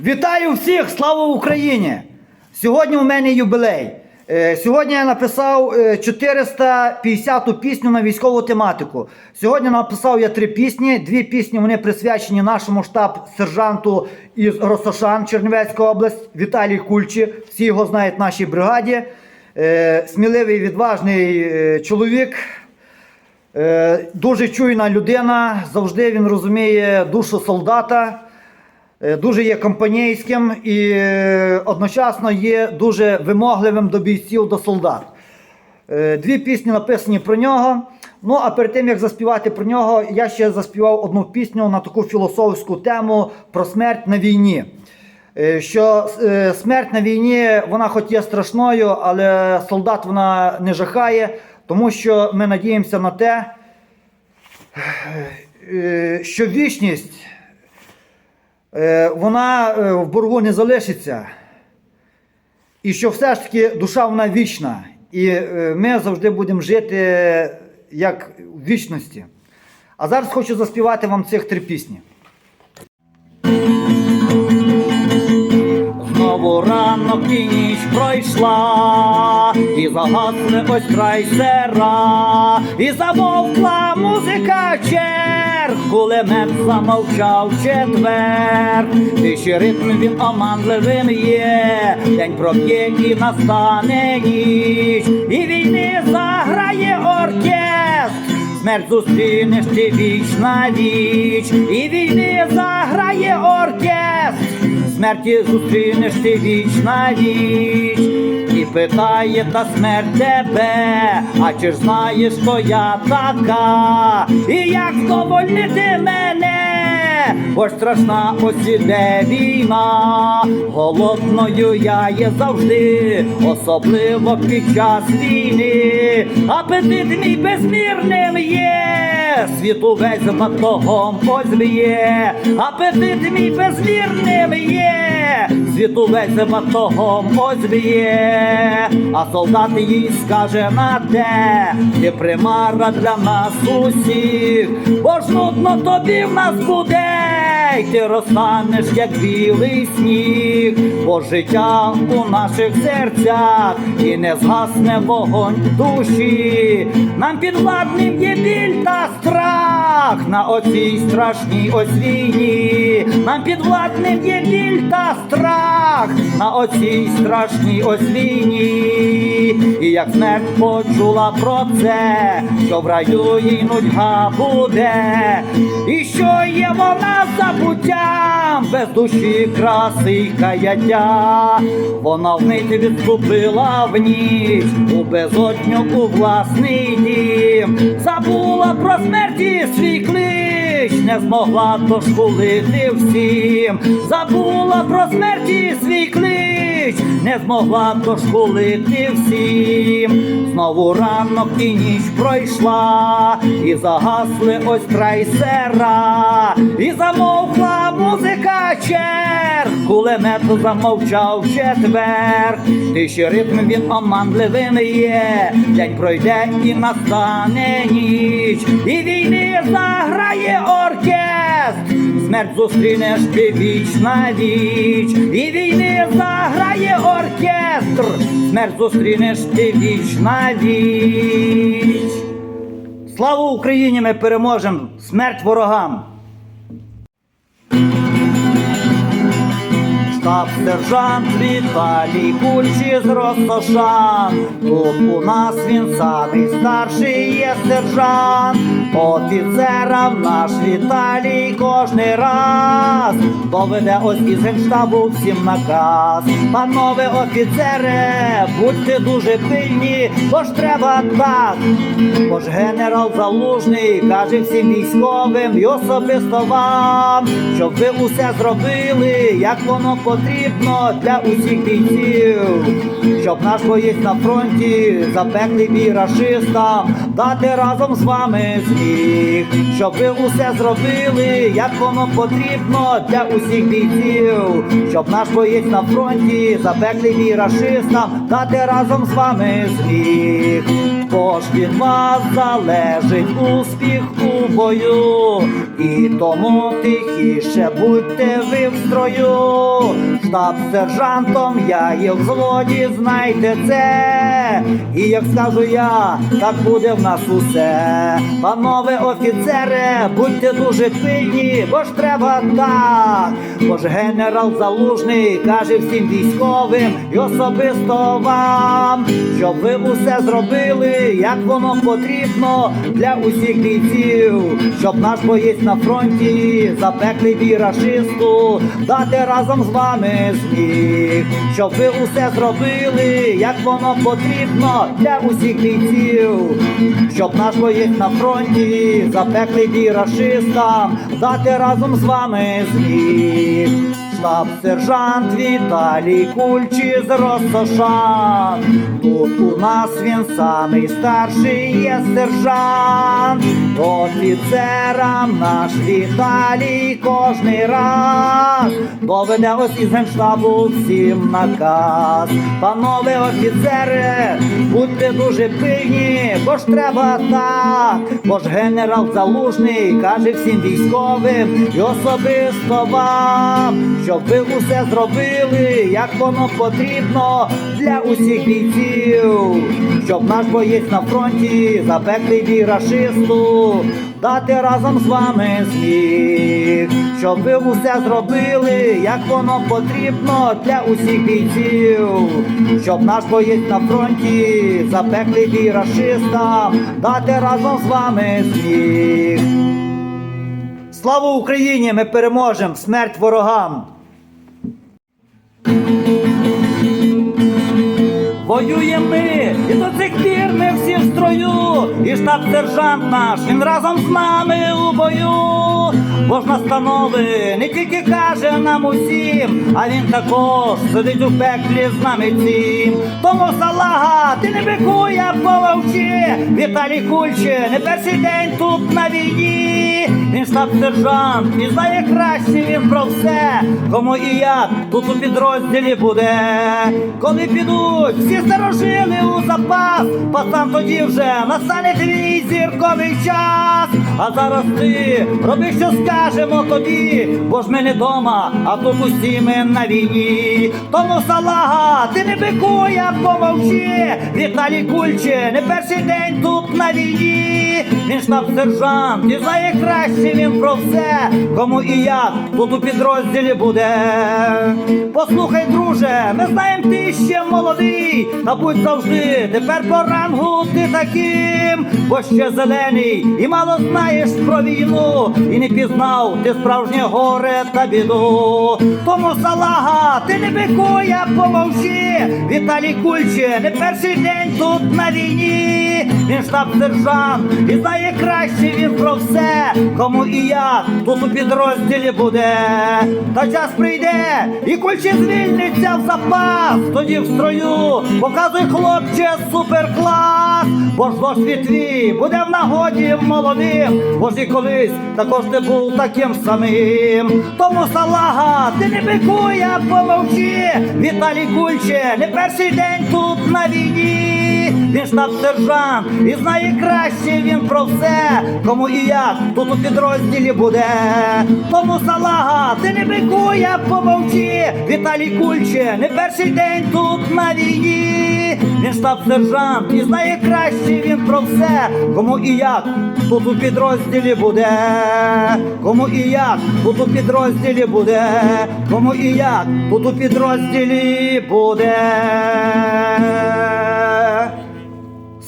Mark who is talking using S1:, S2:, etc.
S1: Вітаю всіх! Слава Україні! Сьогодні у мене юбілей. Е, Сьогодні я написав е, 450-ту пісню на військову тематику. Сьогодні написав я три пісні. Дві пісні вони присвячені нашому штаб-сержанту із Росошан, Чернівецька область, Віталій Кульчі. Всі його знають в нашій бригаді. Е, Сміливий, відважний е, чоловік. Е, Дуже чуйна людина, завжди він розуміє душу солдата, е, дуже є компанійським і е, одночасно є дуже вимогливим до бійців, до солдат. Е, Дві пісні написані про нього. Ну, а перед тим як заспівати про нього, я ще заспівав одну пісню на таку філософську тему про смерть на війні. Е, Що е, смерть на війні, вона хоч є страшною, але солдат вона не жахає, тому що ми надіємося на те, е, що вічність е, вона е, в боргу не залишиться. І що все ж таки душа вона вічна. І е, ми завжди будемо жити як в вічності. А зараз хочу заспівати вам цих три пісні. Знову ранок і ніч пройшла, і загасне ось трайсера, і замовкла музика кулемет замовчав четвер, тиші ритм він оманливим є, день проб'є і настане ніч, і війни заграє оркестр. Смерть зустрінеш ти віч на віч, і війни заграє оркестр. Смерті зустрінеш ти віч на віч, питає та смерть тебе, а чи ж знаєш, хто я така, і як вдовольнити мене, бо страшна ось іде війна, голодною я є завжди, особливо під час війни, апетит мій безмірним є, світу весь батогом позб'є, апетит мій безмірним є, світу весь батогом позб'є, а солдат їй скаже на те, ти примара для нас усіх, бо ж нудно тобі в нас буде, й ти розтанеш, як білий сніг, бо життя у наших серцях і не згасне вогонь душі. Нам підвладним є біль та страх на оцій страшній ось війні. Нам підвладним є біль та страх на оцій страшній ось війні. І як смерть почула про це, що в раю їй нудьга буде, і що є вона забуттям без душі краси й каяття. Вона вмить відступила в ніч у безодню у власний дім, забула про смерті свій клич, не змогла дошкулити всім, забула про смерті свій клич, не змогла дошкулити всім. Знову ранок і ніч пройшла, і загасли ось трайсера, і замовкла музика черг, кулемет замовчав четвер, тиші ритм він оманливим є, день пройде і настане ніч, і війни заграє оркестр, смерть зустрінеш ти віч на віч, і війни заграє оркестр, смерть зустрінеш ти віч на віч. Слава Україні! Ми переможемо! Смерть ворогам! Штаб сержант Віталій Кульчі з Росошан. Тут у нас він самий старший є сержант. Офіцерам наш Віталій кожний раз доведе ось із генштабу всім наказ. Панове офіцери, будьте дуже пильні, бо ж треба так. Бо ж генерал Залужний каже всім військовим і особисто вам, щоб ви усе зробили, як воно потрібно для усіх бійців, щоб наш боєць на фронті запеклий бій рашистам, дати разом з вами сміх, щоб ви усе зробили, як воно потрібно для усіх бійців, щоб наш боєць на фронті запеклий бій рашистам, дати разом з вами сміх. Бо від вас залежить успіх у бою, і тому тихіше будьте ви в строю, штаб сержантом, я є в злоді, знайте це. І як скажу я, так буде в нас усе. Панове офіцери, будьте дуже пильні, бо ж треба так. Бо ж генерал Залужний каже всім військовим і особисто вам, щоб ви усе зробили, як воно потрібно для усіх бійців, щоб наш боєць на фронті запеклий бій рашисту, дати разом з вами зміг, щоб ви усе зробили, як воно потрібно для усіх бійців, щоб наш боєць на фронті запеклий бій рашистам, дати разом з вами зміг. Штаб сержант Віталій Кульчі з Росошан. Тут у нас він самий старший є сержант. Офіцерам наш Віталій кожний раз доведе ось із генштабу всім наказ. Панове офіцери, будьте дуже пильні, бо ж треба так. Бо ж генерал Залужний каже всім військовим і особисто вам, щоб ви усе зробили, як воно потрібно для усіх бійців, щоб наш боєць на фронті запеклий бій рашисту, дати разом з вами зміг, щоб ви усе зробили, як воно потрібно для усіх бійців, щоб наш боєць на фронті запеклий бій рашистам, дати разом з вами зміг. Слава Україні! Ми переможемо! Смерть ворогам! Воюємо ми, і до цих пір ми всі в строю, і штаб-сержант наш, він разом з нами у бою. Бо ж настанови не тільки каже нам усім, а він також сидить у пеклі з нами цім. Тому салага, ти не бикуй, а помовчи. Віталій Кульче, не перший день тут на війні. Він штаб-сержант і знає краще він про все. Кому і як тут у підрозділі буде. Коли підуть всі старожили у запас, пацан тоді вже настане твій зірковий час. А зараз ти роби, що скажемо тобі, бо ж ми не дома, а тут усі ми на війні. Тому салага, ти не бикуй, а помовчи. Віталій Кульче, не перший день тут на війні. Він штаб-сержант і знає краще він про все. Кому і як тут у підрозділі буде. Послухай, друже, ми знаємо, ти ще молодий, та будь завжди тепер по рангу ти таким, бо ще зелений і мало знаєш про війну, і не пізнав ти справжнє горе та біду. Тому салага, ти не бикуй, а помовчи. Віталій Кульче, не перший день тут на війні. Він штаб-сержант і знає краще він про все, кому і як тут у підрозділі буде. Та час прийде, і Кульче звільниться в запас. Тоді в строю показуй хлопче суперклас. Бо ж досвід твій буде в нагоді молодим. Бо ж і колись також ти був таким самим. Тому салага, ти не бикуй, а помовчи. Віталій Кульче, не перший день тут на війні. Він штаб-сержант і знає краще він про все, кому і як тут у підрозділі буде. Тому салага, ти не бикуй, а помовчи. Віталій Кульче, не перший день тут на війні. Він штаб-сержант і знає краще він про все, кому і як тут у підрозділі буде. Кому і як тут у підрозділі буде. Кому і як тут у підрозділі буде.